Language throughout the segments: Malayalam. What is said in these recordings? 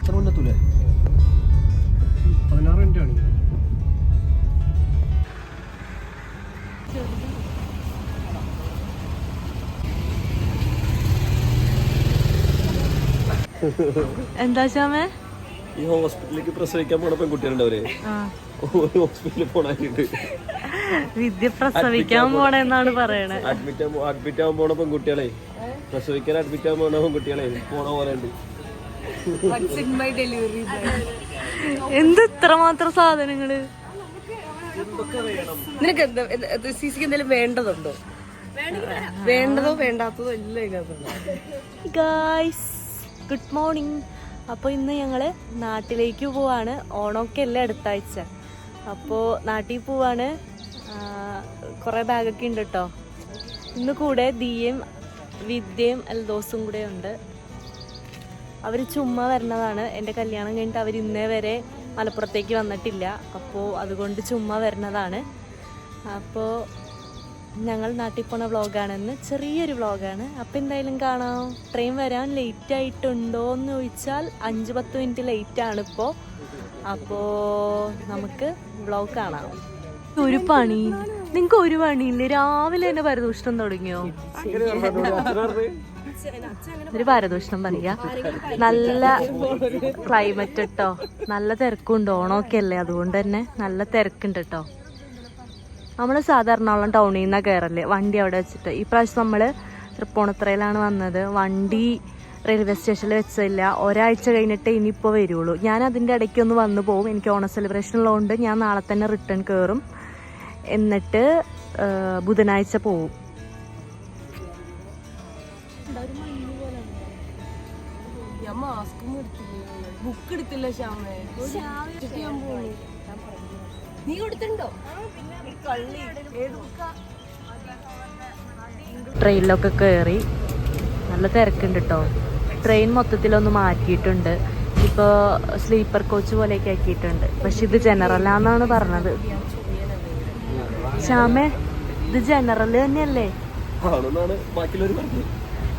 എത്ര കൊണ്ടെത്തൂലേ പതിനാറ് മിനിറ്റ് ആണ്. എന്താ ശ്യാമേ ഈ ഹോസ്പിറ്റലിലേക്ക് പ്രസവിക്കാൻ പോണ പെൺകുട്ടികളുണ്ടവരെ ആ. ഹോസ്പിറ്റലിൽ പോണായിട്ട് വിദ്യ പ്രസവിക്കാൻ പോണെന്നാണ് പറയണേ. അഡ്മിറ്റ് അഡ്മിറ്റ് ആവാൻ പോണ പെൺകുട്ടികളെ. പ്രസവിക്കാൻ അഡ്മിറ്റ് ആവാൻ പോണ പെൺകുട്ടികളെ. പോണ പോലെ ഉണ്ട്. എന്ത് ഇത്രമാത്രം സാധനങ്ങൾ? നിനക്ക് എന്താ സി സിക്ക് എന്തെങ്കിലും വേണ്ടതുണ്ടോ? വേണ്ടതോ വേണ്ടാത്തതോ എല്ലാം ഇതിനകത്തുണ്ട് ഗായ്സ് ഗുഡ് മോർണിംഗ് അപ്പോൾ ഇന്ന് ഞങ്ങൾ നാട്ടിലേക്ക് പോവാണ്. ഓണമൊക്കെ അല്ലേ അടുത്ത ആഴ്ച അപ്പോൾ നാട്ടിൽ പോവാണ്. കുറേ ബാഗൊക്കെ ഉണ്ട് കേട്ടോ ഇന്ന് കൂടെ ദിയയും വിദ്യയും എൽദോസും കൂടെ ഉണ്ട്. അവർ ചുമ്മാ വരണതാണ്. എന്റെ കല്യാണം കഴിഞ്ഞിട്ട് അവർ ഇന്നേ വരെ മലപ്പുറത്തേക്ക് വന്നിട്ടില്ല. അപ്പോൾ അതുകൊണ്ട് ചുമ്മാ വരണതാണ്. അപ്പോൾ ഞങ്ങൾ നാട്ടിൽ പോണ വ്ളോഗാണെന്ന് ചെറിയൊരു വ്ളോഗാണ്. അപ്പം എന്തായാലും കാണാം. ട്രെയിൻ വരാൻ ലേറ്റ് ആയിട്ടുണ്ടോ എന്ന് ചോദിച്ചാൽ അഞ്ച് പത്ത് മിനിറ്റ് ലേറ്റ് ആണ് ഇപ്പോൾ അപ്പോൾ നമുക്ക് വ്ളോഗ് കാണാം. ഒരു പണി. നിങ്ങൾക്ക് ഒരു പണിയില്ലേ? രാവിലെ തന്നെ പരദൂഷണം തുടങ്ങിയോ? ഒരു പരദൂഷണം പറയാ. നല്ല ക്ലൈമറ്റ് കേട്ടോ നല്ല തിരക്കുണ്ട് ഓണമൊക്കെ അല്ലേ? അതുകൊണ്ട് തന്നെ നല്ല തിരക്കുണ്ട് കേട്ടോ നമ്മൾ സാധാരണ ടൗണിൽ നിന്നാ കയറല്ലേ വണ്ടി അവിടെ വെച്ചിട്ട്. ഈ പ്രാവശ്യം നമ്മൾ തൃപ്പൂണിത്തുറയിലാണ് വന്നത്. വണ്ടി റെയിൽവേ സ്റ്റേഷനിൽ വെച്ചില്ല ഒരാഴ്ച കഴിഞ്ഞിട്ടേ ഇനിയിപ്പോൾ വരുള്ളൂ. ഞാൻ അതിന്റെ ഇടയ്ക്കൊന്ന് വന്നു പോകും എനിക്ക് ഓണ സെലിബ്രേഷൻ ഉള്ളതുകൊണ്ട് ഞാൻ നാളെ തന്നെ റിട്ടേൺ കയറും എന്നിട്ട് ബുധനാഴ്ച പോവും. മാസ്ക് എടുത്തില്ല? ബുക്ക് എടുത്തില്ല ശ്യാമേ. ഞാൻ പോണു നീ കൊടുത്തിട്ടുണ്ടോ? ഈ കള്ളി. ഏത് ബുക്കാ ട്രെയിനിലൊക്കെ കയറി നല്ല തിരക്കുണ്ട് കേട്ടോ ട്രെയിൻ മൊത്തത്തിലൊന്ന് മാറ്റിയിട്ടുണ്ട്. ഇപ്പോൾ സ്ലീപ്പർ കോച്ച് പോലെയൊക്കെ ആക്കിയിട്ടുണ്ട്. പക്ഷെ ഇത് ജനറലാന്നാണ് പറഞ്ഞത്. ശ്യാമേ ഇത് ജനറൽ തന്നെയല്ലേ?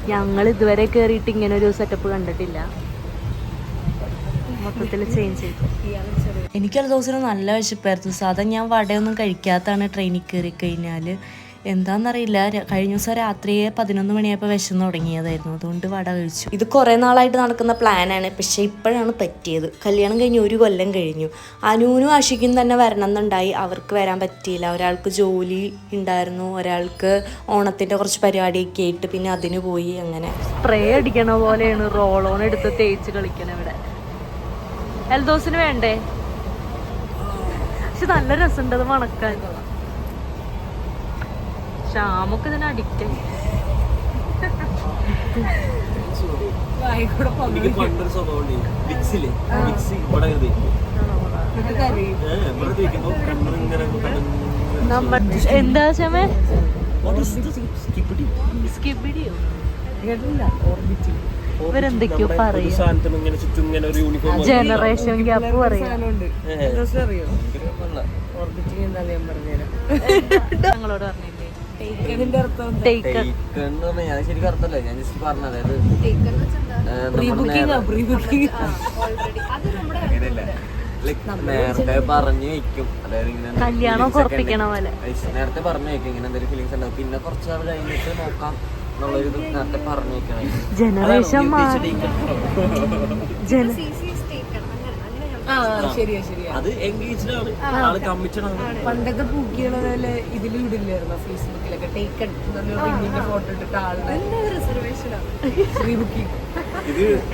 ഞങ്ങൾ ഇതുവരെ കയറിയിട്ട് ഇങ്ങനെ ഒരു സെറ്റപ്പ് കണ്ടിട്ടില്ല. മൊത്തത്തിൽ ചേഞ്ച് ദിവസം നല്ല വിശപ്പായിരുന്നു. സാധാരണ ഞാൻ വടയൊന്നും കഴിക്കാത്താണ് ട്രെയിനിൽ കയറി കഴിഞ്ഞാൽ എന്താണെന്നറിയില്ല കഴിഞ്ഞ ദിവസം രാത്രിയെ പതിനൊന്ന് മണിയായപ്പോൾ വിശന്ന് തുടങ്ങിയതായിരുന്നു. അതുകൊണ്ട് വട കഴിച്ചു. ഇത് കുറേ നാളായിട്ട് നടക്കുന്ന പ്ലാനാണ് പക്ഷേ ഇപ്പോഴാണ് പറ്റിയത്. കല്യാണം കഴിഞ്ഞ് ഒരു കൊല്ലം കഴിഞ്ഞു. അനുവിനും ആഷിക്കും തന്നെ വരണം എന്നുണ്ടായി. അവർക്ക് വരാൻ പറ്റിയില്ല. ഒരാൾക്ക് ജോലി ഉണ്ടായിരുന്നു ഒരാൾക്ക് ഓണത്തിന്റെ കുറച്ച് പരിപാടിയൊക്കെ ആയിട്ട് പിന്നെ അതിന് പോയി അങ്ങനെ. സ്പ്രേ അടിക്കണ പോലെയാണ്. റോളോൺ എടുത്ത് തേച്ച് കളിക്കണം ഇവിടെ. എൽദോസിന് വേണ്ടേ? പക്ഷെ നല്ല രസമുണ്ട് അത് മണക്കാൻ ഷാമൊക്കെ ഇതിന് അഡിക്റ്റ് എനിക്ക് പണ്ടൊരു സ്വഭാവം ഉണ്ട് വിക്സിൽ വിക്സ് ഇവിടെ കരുതി ഇവിടെ തേക്കുമ്പോ കണ്ണിങ്ങനെ തന്നെ അഡിക്റ്റ് എന്താ ക്ഷമേ. സ്കിബിഡിയോ ഇവരെന്തൊക്കെയോ പറയും. സാധനത്തിന് ഇങ്ങനെ ചുറ്റും ഇങ്ങനെ ഒരു യൂണിഫോം ജനറേഷൻ ഗ്യാപ്പ് പറയും. ഞങ്ങളോട് ടേക്ക് എന്ന് പറഞ്ഞാൽ ഞാൻ ശരിക്കും അർത്ഥമല്ല ഞാൻ ജസ്റ്റ് പറഞ്ഞു അതായത് അങ്ങനെയല്ല. ലൈക് നേരത്തെ പറഞ്ഞു വെക്കും. അതായത് ഇങ്ങനെ കല്യാണം feelings ഒക്കെ ഉറപ്പിക്കണ പോലെ. നേരത്തെ പറഞ്ഞു വെക്കും ഇങ്ങനെ എന്തെങ്കിലും ഫീലിങ്സ് ഉണ്ടാവും. പിന്നെ കുറച്ച് നാൾ കഴിഞ്ഞിട്ട് നോക്കാം എന്നുള്ളൊരു നേരത്തെ പറഞ്ഞു വെക്കണം. ജനറേഷൻ അത് എൻഗേജ്ഡ് ആണ് ആൾ കമ്മിറ്റഡ് ആണ് പണ്ടൊക്കെ പൂക്കികളെ പോലെ ഇതിൽ ഇടില്ലായിരുന്നു ഫേസ്ബുക്കിലൊക്കെ ടേക്കൺ റിങ്ങിന്റെ ഫോട്ടോ ഇട്ടിട്ട് ആളുടെ ബുക്കിംഗ്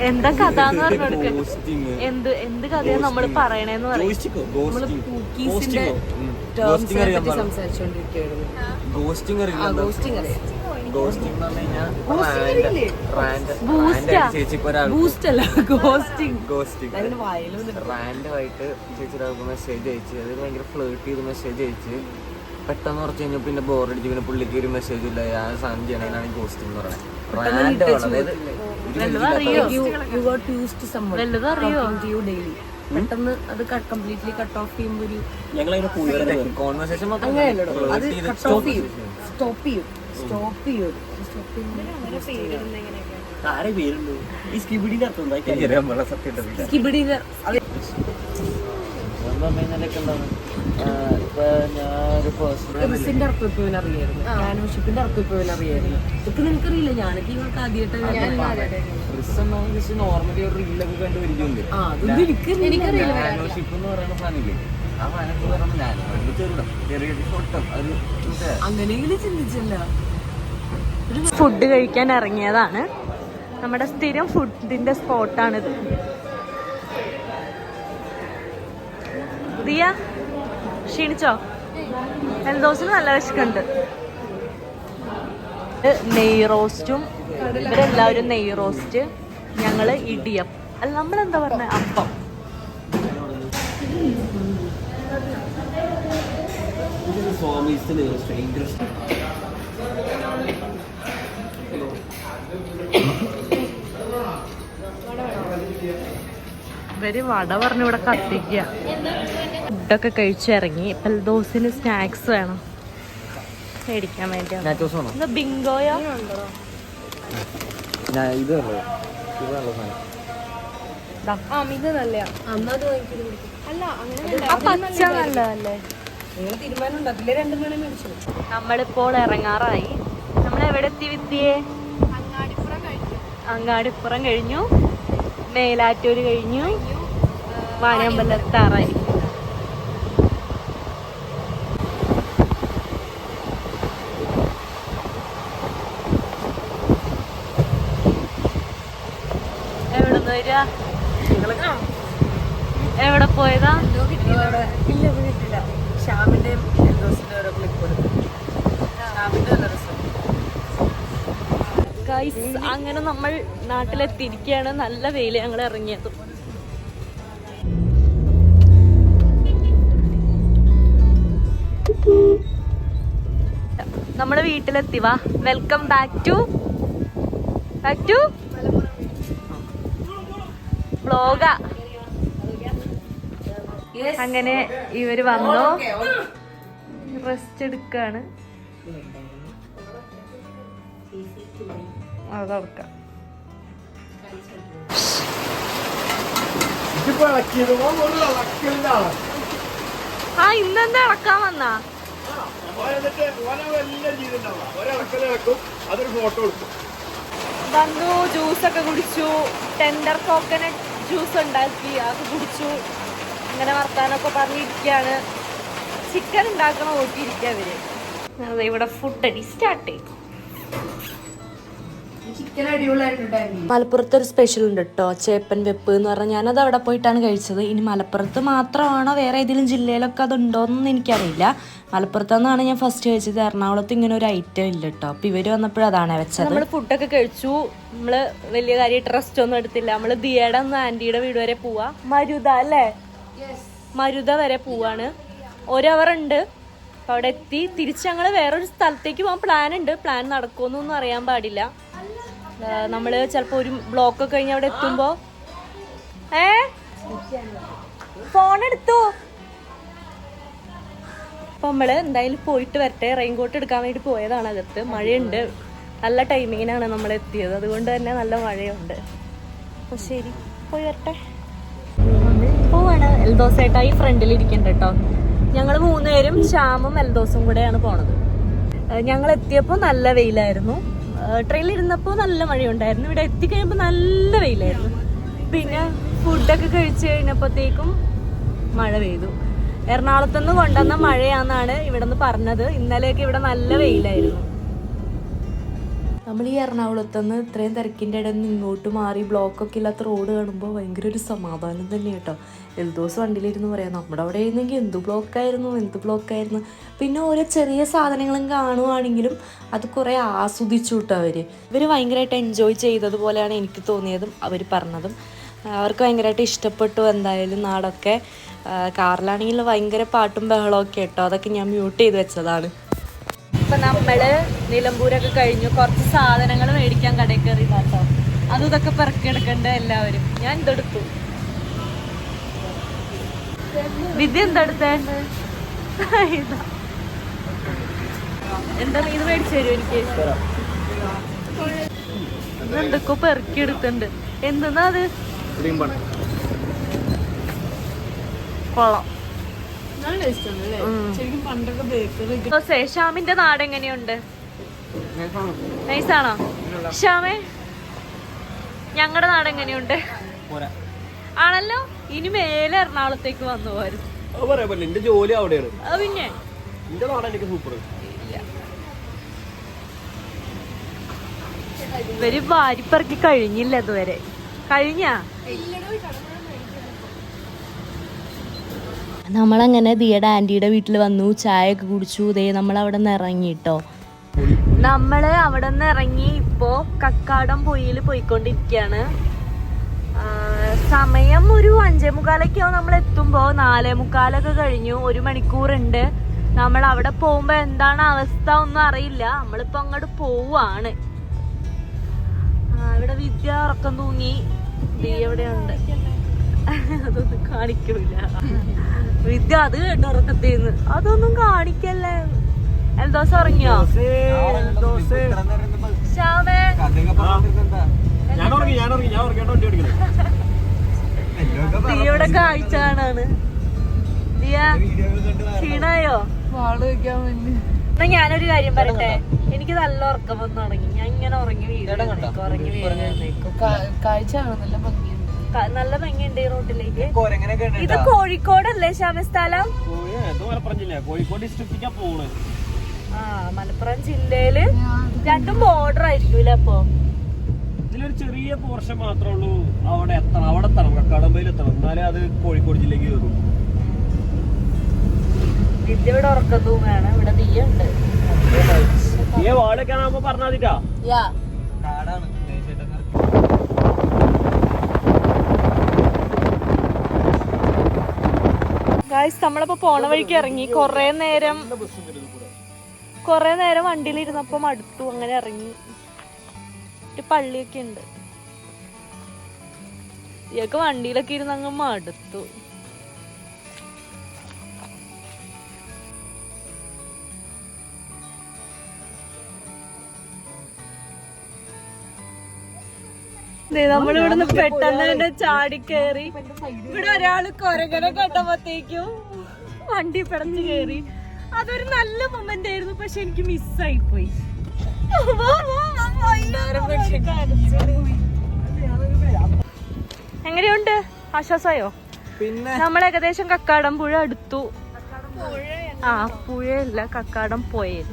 എന്താ കഥ എന്ന് പറഞ്ഞു എന്ത് എന്ത് കഥയാണ് നമ്മൾ പറയണേന്ന് പറയുന്നത് സംസാരിച്ചോണ്ടിരിക്കുന്നു ഗോസ്റ്റിംഗ് അറിയാം. റാൻഡമായിട്ട് ചേച്ചി ഒരാൾക്ക് മെസ്സേജ് അയച്ച് അത് ഭയങ്കര ഫ്ലേട്ട് ചെയ്ത് മെസ്സേജ് അയച്ച് പെട്ടെന്ന് കുറച്ച് കഴിഞ്ഞാൽ പിന്നെ ബോറടിച്ച് പിന്നെ പുള്ളിക്ക് ഒരു മെസ്സേജ് ഇല്ല ആ സാധനം ചെയ്യണതിനാണ് ഗോസ്റ്റിംഗ് എന്ന് പറയുന്നത് റാൻഡമാണ് അതായത് പെട്ടെന്ന് അത് കംപ്ലീറ്റ്ലി കട്ട് ഓഫ് ചെയ്യുമ്പോൾ ഒരു കോൺവെർസേഷൻ ചെയ്യും. സ്റ്റോപ്പ് ചെയ്യും. സ്റ്റോപ്പ് ചെയ്യും. ആരെ പേരുണ്ട് ഈ സ്കിബിഡിന്റെ അർത്ഥം അർത്ഥം ഇപ്പൊ അറിയായിരുന്നു അർത്ഥം ഇപ്പൊ അറിയായിരുന്നു. നിനക്കറിയില്ല? ഞാനൊക്കെ ഇവർക്ക് ആദ്യമായിട്ട് നോർമലി ഒരു റീലൊക്കെ കണ്ട് എനിക്കറിയില്ല. എന്ന് പറയുന്ന സാധനമില്ലേ അങ്ങനെയെങ്കിലും ചിന്തിച്ചല്ല. ഫുഡ് കഴിക്കാൻ ഇറങ്ങിയതാണ്. നമ്മുടെ സ്ഥിരം ഫുഡിന്റെ സ്പോട്ടാണിത്. ദിയ ക്ഷീണിച്ചോ? എൽദോസിന് നല്ല വിശക്കുണ്ട്. നെയ് റോസ്റ്റും ഇവരെല്ലാവരും നെയ് റോസ്റ്റ് ഞങ്ങൾ ഇടിയം. അല്ല നമ്മളെന്താ പറഞ്ഞ? അപ്പം. സ്വാമീസിന് ഇവർ വട പറഞ്ഞ് ഇവിടെ കത്തിക്കുക ഫുഡൊക്കെ കഴിച്ചിറങ്ങി എൽദോസിന് സ്നാക്സ് വേണം. മേടിക്കാൻ വേണ്ടി. ബിങ്കോയോ? നമ്മളിപ്പോൾ ഇറങ്ങാറായി. നമ്മൾ എവിടെ എത്തി വിത്തിയെ അങ്ങാടിപ്പുറം കഴിഞ്ഞു. മേലാറ്റൂര് കഴിഞ്ഞു വാനമ്പലത്താറായി എവിടെ വരിക? എവിടെ പോയതാ? ഇല്ല ഇത് കിട്ടില്ല ഗൈസ് അങ്ങനെ നമ്മൾ നാട്ടിലെത്തിയിരിക്കുകയാണ്. നല്ല വെയിൽ ഞങ്ങൾ ഇറങ്ങിയത്. നമ്മുടെ വീട്ടിലെത്തി. വാ welcome back to back to blog അങ്ങനെ ഇവർ വന്നു. റെസ്റ്റ് എടുക്കാണ്. അതടക്കാം ആ ഇന്നെന്താ ഇളക്കാൻ വന്നാ? വന്നു ജ്യൂസൊക്കെ കുടിച്ചു. ടെൻഡർ കോക്കനട്ട് ജ്യൂസ് ഉണ്ടാക്കി അത് കുടിച്ചു. ഇങ്ങനെ വർത്താനൊക്കെ പറഞ്ഞിരിക്കുകയാണ് ചിക്കൻ ഉണ്ടാക്കണ നോക്കിയിരിക്കുക അവർ അതെ ഇവിടെ ഫുഡ് അടി സ്റ്റാർട്ട് ചെയ്തു ചിക്കൻ അടിപൊളിയായിട്ടുണ്ടായിരുന്നു. മലപ്പുറത്ത് ഒരു സ്പെഷ്യൽ ഉണ്ട് കേട്ടോ ചേപ്പൻ വെപ്പ് എന്ന് പറഞ്ഞാൽ ഞാനത് അവിടെ പോയിട്ടാണ് കഴിച്ചത്. ഇനി മലപ്പുറത്ത് മാത്രമാണോ വേറെ ഏതെങ്കിലും ജില്ലയിലൊക്കെ അത് ഉണ്ടോയെന്നൊന്നും എനിക്കറിയില്ല. മലപ്പുറത്തുനിന്നാണ് ഞാൻ ഫസ്റ്റ് കഴിച്ചത്. എറണാകുളത്ത് ഇങ്ങനെ ഒരു ഐറ്റം ഇല്ല കേട്ടോ അപ്പൊ ഇവർ വന്നപ്പോഴും അതാണ് വെച്ചത്. നമ്മൾ ഫുഡൊക്കെ കഴിച്ചു. നമ്മൾ വലിയ കാര്യമായിട്ട് റെസ്റ്റ് ഒന്നും എടുത്തില്ല. നമ്മൾ ദിയയുടെ ഒന്ന് ആന്റിയുടെ വീട് വരെ പോവാ. മരുത അല്ലേ? മരുത വരെ പോവാണ്. ഒരവർ അവർ ഉണ്ട്. അപ്പോൾ അവിടെ എത്തി. തിരിച്ച് ഞങ്ങൾ വേറൊരു സ്ഥലത്തേക്ക് പോകാൻ പ്ലാൻ ഉണ്ട്. പ്ലാൻ നടക്കുമെന്നൊന്നും അറിയാൻ പാടില്ല. ആ, ചിലപ്പോൾ ഒരു ബ്ലോക്ക് കഴിഞ്ഞ് അവിടെ എത്തുമ്പോ. ഏ? ഫോൺ എടുത്തു? അപ്പൊ നമ്മൾ എന്തായാലും പോയിട്ട് വരട്ടെ. റെയിൻകോട്ട് എടുക്കാൻ വേണ്ടി പോയതാണ് അകത്ത്. മഴയുണ്ട്. നല്ല ടൈമിങ്ങിനാണ് നമ്മൾ എത്തിയത്. അതുകൊണ്ട് തന്നെ നല്ല മഴയുണ്ട്. അപ്പൊ ശരി പോയി വരട്ടെ. പോവാണ് എൽദോസേട്ടാ ഈ ഫ്രണ്ടിൽ ഇരിക്കണ്ട കേട്ടോ ഞങ്ങൾ മൂന്നുപേരും ശ്യാമും എൽദോസും കൂടെയാണ് പോണത്. ഞങ്ങൾ എത്തിയപ്പോൾ നല്ല വെയിലായിരുന്നു. ട്രെയിനിൽ ഇരുന്നപ്പോൾ നല്ല മഴയുണ്ടായിരുന്നു. ഇവിടെ എത്തിക്കഴിയുമ്പോൾ നല്ല വെയിലായിരുന്നു. പിന്നെ ഫുഡൊക്കെ കഴിച്ചു കഴിഞ്ഞപ്പോഴത്തേക്കും മഴ പെയ്തു. എറണാകുളത്തുനിന്ന് കൊണ്ടുവന്ന മഴയാന്നാണ് ഇവിടെ നിന്ന് പറഞ്ഞത്. ഇന്നലെയൊക്കെ ഇവിടെ നല്ല വെയിലായിരുന്നു. നമ്മൾ ഈ എറണാകുളത്ത് നിന്ന് ഇത്രയും തിരക്കിന്റെ ഇടയിൽ നിന്ന് ഇങ്ങോട്ട് മാറി ബ്ലോക്കൊക്കെ ഇല്ലാത്ത റോഡ് കാണുമ്പോൾ ഭയങ്കര ഒരു സമാധാനം തന്നെ കേട്ടോ. എൽദോസ് വണ്ടിയിലിരുന്ന് പറയാം നമ്മുടെ അവിടെ ആയിരുന്നെങ്കിൽ എന്ത് ബ്ലോക്കായിരുന്നു എന്ത് ബ്ലോക്കായിരുന്നു പിന്നെ ഓരോ ചെറിയ സാധനങ്ങളും കാണുവാണെങ്കിലും അത് കുറേ ആസ്വദിച്ചു കിട്ടും അവർ ഇവർ ഭയങ്കരമായിട്ട് എൻജോയ് ചെയ്തതുപോലെയാണ് എനിക്ക് തോന്നിയതും അവർ പറഞ്ഞതും. അവർക്ക് ഭയങ്കരമായിട്ട് ഇഷ്ടപ്പെട്ടു എന്തായാലും നാടൊക്കെ. കാറിലാണെങ്കിൽ ഭയങ്കര പാട്ടും ബഹളമൊക്കെ കേട്ടോ. അതൊക്കെ ഞാൻ മ്യൂട്ട് ചെയ്ത് വെച്ചതാണ്. ഇപ്പൊ നമ്മൾ നിലമ്പൂരൊക്കെ കഴിഞ്ഞു. കുറച്ച് സാധനങ്ങൾ മേടിക്കാൻ കടയിൽ കയറി കേട്ടോ അതും ഇതൊക്കെ പെറുക്കിയെടുക്കണ്ട എല്ലാവരും. ഞാൻ ഇതെടുത്തു. വിദ്യ എന്തെടുത്തേ ഇതാ. എന്താ ഇത് മേടിച്ചു തരും എനിക്ക്? എന്തൊക്കെ പെറുക്കിയെടുത്തുണ്ട് എന്തെന്നാ അത്? കൊള്ളാം. ഷ്യാമിന്റെ നാട് എങ്ങനെയുണ്ട്? നൈസാണോ ഷാമേ ഞങ്ങളുടെ നാട് എങ്ങനെയുണ്ട്? ആണല്ലോ? ഇനി മേലെ എറണാകുളത്തേക്ക് വന്നു പോരും. എന്റെ ജോലി അവിടെയാണ്. പിന്നെ? എന്റെ നാട് എനിക്ക് സൂപ്പർ ഇവർ വാരിപ്പറക്കി കഴിഞ്ഞില്ല ഇതുവരെ. കഴിഞ്ഞാ? നമ്മളങ്ങനെ ദിയുടെ ആന്റിയുടെ വീട്ടിൽ വന്നു ചായ ഒക്കെ കുടിച്ചു ദേ നമ്മൾ അവിടെ നിന്ന് ഇറങ്ങി കേട്ടോ നമ്മൾ അവിടെ നിന്ന് ഇറങ്ങി ഇപ്പോ കക്കാടം പൊയിൽ പോയിക്കൊണ്ടിരിക്കുകയാണ് സമയം ഒരു അഞ്ചേ മുക്കാലൊക്കെ ആവും നമ്മൾ എത്തുമ്പോ. നാലേ മുക്കാലൊക്കെ കഴിഞ്ഞു ഒരു മണിക്കൂറുണ്ട്. നമ്മൾ അവിടെ പോകുമ്പോ എന്താണ് അവസ്ഥ ഒന്നും അറിയില്ല. നമ്മളിപ്പോ അങ്ങോട്ട് പോവാണ് ഇവിടെ വിദ്യ ഉറക്കം തൂങ്ങി. ദീ എവിടെയുണ്ട്? അതൊന്നും കാണിക്കൂല. വിദ്യ അത് കേട്ടോ ഉറക്കത്തേന്ന്? അതൊന്നും കാണിക്കല്ലേ? എൽദോസ് ഉറങ്ങിയോ? ശ്യാമേ. ദിയുടെ കാഴ്ച കാണാണ്. ദിയ ക്ഷീണായോ? എന്നാ ഞാനൊരു കാര്യം പറയട്ടെ? എനിക്ക് നല്ല ഉറക്കം വന്നു തുടങ്ങി. ഞാൻ ഇങ്ങനെ ഉറങ്ങി വീഴുന്നേക്കും ഉറങ്ങി വീട് കാഴ്ച ആണ് നല്ല ഭംഗിയുണ്ട് ഈ റോട്ടിലേക്ക്. ഇത് കോഴിക്കോടല്ലേ ശ്യാമസ്ഥലം കോഴിക്കോട് ഡിസ്ട്രിക്റ്റിക്കാ പോണ് ആ മലപ്പുറം ജില്ലയിൽ രണ്ടും ബോർഡർ ആയിരിക്കൂല അപ്പൊ? ഇതിലൊരു ചെറിയ പോർഷൻ മാത്രമേ ഉള്ളൂ. അവിടെ എത്തണം. അവിടെ എത്തണം. കടമ്പയിൽ എത്തണം. എന്നാലേ അത് കോഴിക്കോട് ജില്ലക്ക് കയറും. വിദ്യ ഇവിടെ ഉറക്കം തൂങ്ങാണ് ഇവിടെ തീയുണ്ട്. ആകുമ്പോ പറഞ്ഞാതിട്ടാ യാ ഗായ്സ് നമ്മളിപ്പോ പോണ വഴിക്ക് ഇറങ്ങി. കൊറേ നേരം കൊറേ നേരം വണ്ടിയിലിരുന്നപ്പം അടുത്തു അങ്ങനെ ഇറങ്ങി. ഒരു പള്ളിയൊക്കെ ഉണ്ട്. ഇയാൾക്ക് വണ്ടിയിലൊക്കെ ഇരുന്ന് അങ്ങ് മടുത്തു. നമ്മൾ ഇവിടുന്ന് പെട്ടെന്ന് തന്നെ ചാടി കയറി ഇവിടെ ഒരാൾ കൊരങ്ങനെ കണ്ടപ്പോഴത്തേക്കും വണ്ടി പിടഞ്ഞു കയറി അതൊരു നല്ല മൊമെന്റ് ആയിരുന്നു പക്ഷെ എനിക്ക് മിസ്സായി പോയി. എങ്ങനെയുണ്ട്? ആശ്വാസമായോ പിന്നെ? നമ്മൾ ഏകദേശം കക്കാടം പുഴ അടുത്തു. ആ പുഴയല്ല കക്കാടം പോയത്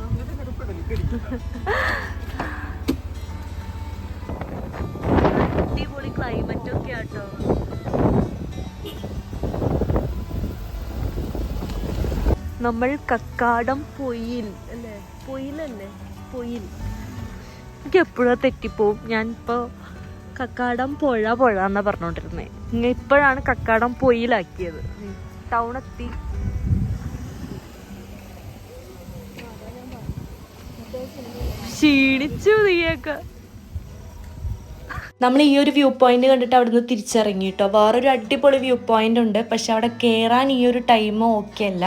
ക്ലൈമറ്റ് ഒക്കെ ആട്ടോ. നമ്മൾ കക്കാടം പൊയിൽ അല്ലേ? പൊയിലല്ലേ? പൊയിൽ. എനിക്ക് എപ്പോഴാ തെറ്റിപ്പോവും? ഇപ്പോ കക്കാടം പുഴ പുഴ എന്നാ പറഞ്ഞോണ്ടിരുന്നേ. ഇങ്ങ ഇപ്പോഴാണ് കക്കാടം പൊയിലാക്കിയത്. ടൗൺ എത്തി. ക്ഷീണിച്ചു നീയൊക്കെ. നമ്മൾ ഈ ഒരു വ്യൂ പോയിന്റ് കണ്ടിട്ട് അവിടുന്ന് തിരിച്ചിറങ്ങി കേട്ടോ വേറൊരു അടിപൊളി വ്യൂ പോയിന്റ് ഉണ്ട്. പക്ഷെ അവിടെ കയറാൻ ഈ ഒരു ടൈം ഓക്കെ അല്ല.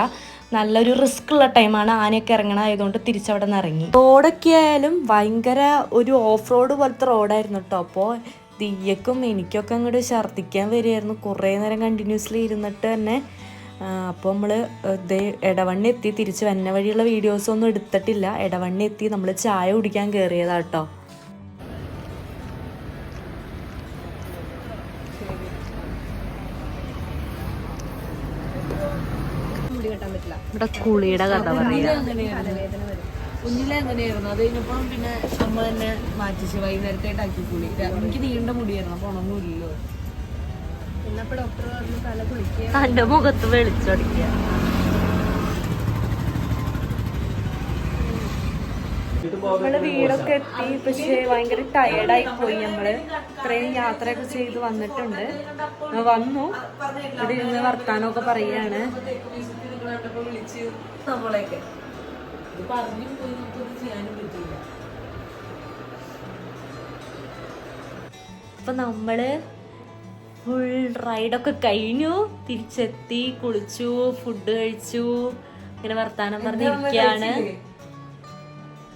നല്ലൊരു റിസ്ക് ഉള്ള ടൈമാണ് ആനയൊക്കെ ഇറങ്ങണ ആയതുകൊണ്ട് തിരിച്ചവിടെ നിന്ന് ഇറങ്ങി. റോഡൊക്കെ ആയാലും ഭയങ്കര ഒരു ഓഫ് റോഡ് പോലത്തെ റോഡായിരുന്നു കേട്ടോ അപ്പോൾ തീയക്കും എനിക്കൊക്കെ അങ്ങോട്ട് ഛർദ്ദിക്കാൻ വരികയായിരുന്നു. കുറേ നേരം കണ്ടിന്യൂസ്ലി ഇരുന്നിട്ട് തന്നെ. അപ്പോൾ നമ്മൾ ഇതേ ഇടവണ്ണി എത്തി. തിരിച്ച് വന്ന വഴിയുള്ള വീഡിയോസ് ഒന്നും എടുത്തിട്ടില്ല. ഇടവണ്ണി എത്തി. നമ്മൾ ചായ കുടിക്കാൻ കയറിയതാട്ടോ ഇവിടെ കുളിയുടെ കഥ പറയാ കുഞ്ഞിലെ അങ്ങനെയായിരുന്നു അത് കഴിഞ്ഞപ്പം പിന്നെ അമ്മ തന്നെ മാറ്റിച്ച് വൈകുന്നേരത്തായിട്ട് ആക്കി കുളി. എനിക്ക് നീണ്ട മുടിയായിരുന്നു അപ്പൊ ഉണങ്ങൂല്ലോ എന്നപ്പോ ഡോക്ടർ പറഞ്ഞു തല കുളിക്കുക. തന്റെ മുഖത്ത് വെളിച്ചൊടിക്കുക നമ്മൾ വീടൊക്കെ എത്തി പക്ഷെ ഭയങ്കര ടയർഡായി പോയി നമ്മൾ. ഇത്രയും യാത്രയൊക്കെ ചെയ്ത് വന്നിട്ടുണ്ട്. വന്നു. ഇവിടെ ഇരുന്ന് വർത്താനമൊക്കെ പറയാണ് അപ്പൊ നമ്മൾ ഫുൾ റൈഡൊക്കെ കഴിഞ്ഞു. തിരിച്ചെത്തി കുളിച്ചു ഫുഡ് കഴിച്ചു. ഇങ്ങനെ വർത്താനം പറഞ്ഞിരിക്കുകയാണ്.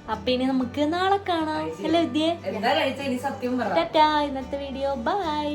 അപ്പൊ ഇനി നമുക്ക് നാളെ കാണാം. അല്ലേ വിദ്യ? ഇന്നത്തെ വീഡിയോ ബൈ